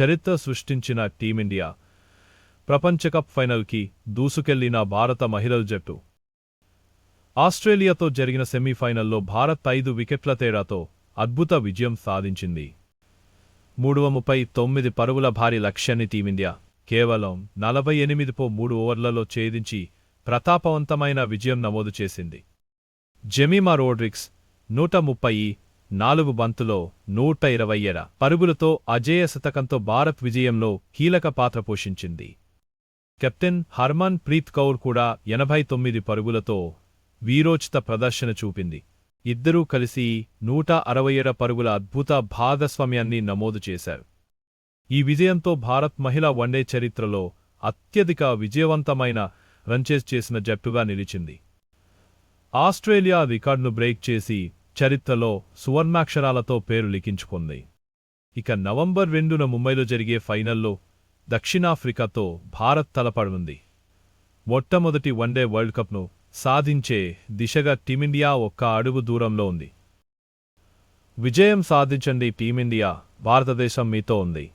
చరిత్ర సృష్టించిన టీమిండియా ప్రపంచకప్ ఫైనల్కి దూసుకెళ్ళిన భారత మహిళల జట్టు. ఆస్ట్రేలియాతో జరిగిన సెమీఫైనల్లో భారత్ ఐదు వికెట్ల తేడాతో అద్భుత విజయం సాధించింది. మూడవ ముప్పై తొమ్మిది పరుగుల భారీ లక్ష్యాన్ని టీమిండియా కేవలం నలభై ఎనిమిది పో మూడు ఓవర్లలో ఛేదించి ప్రతాపవంతమైన విజయం నమోదు చేసింది. జెమీమా రోడ్రిక్స్ నూట ముప్పై నాలుగు బంతులో నూట ఇరవై పరుగులతో అజేయ శతకంతో భారత్ విజయంలో కీలక పాత్ర పోషించింది. కెప్టెన్ హర్మన్ ప్రీత్ కౌర్ కూడా ఎనభై తొమ్మిది పరుగులతో వీరోచిత ప్రదర్శన చూపింది. ఇద్దరూ కలిసి నూట అరవై పరుగుల అద్భుత భాగస్వామ్యాన్ని నమోదు చేశారు. ఈ విజయంతో భారత్ మహిళా వన్డే చరిత్రలో అత్యధిక విజయవంతమైన రన్చేస్ చేసిన జట్టుగా నిలిచింది. ఆస్ట్రేలియా రికార్డును బ్రేక్ చేసి చరిత్రలో సువర్ణాక్షరాలతో పేరు లిఖించుకుంది. ఇక నవంబర్ రెండున ముంబైలో జరిగే ఫైనల్లో దక్షిణాఫ్రికాతో భారత్ తలపడనుంది మొట్టమొదటి వన్డే వరల్డ్ కప్ను సాధించే దిశగా టీమిండియా ఒక్క అడుగు దూరంలో ఉంది. విజయం సాధించండి టీమిండియా భారతదేశం మీతో ఉంది.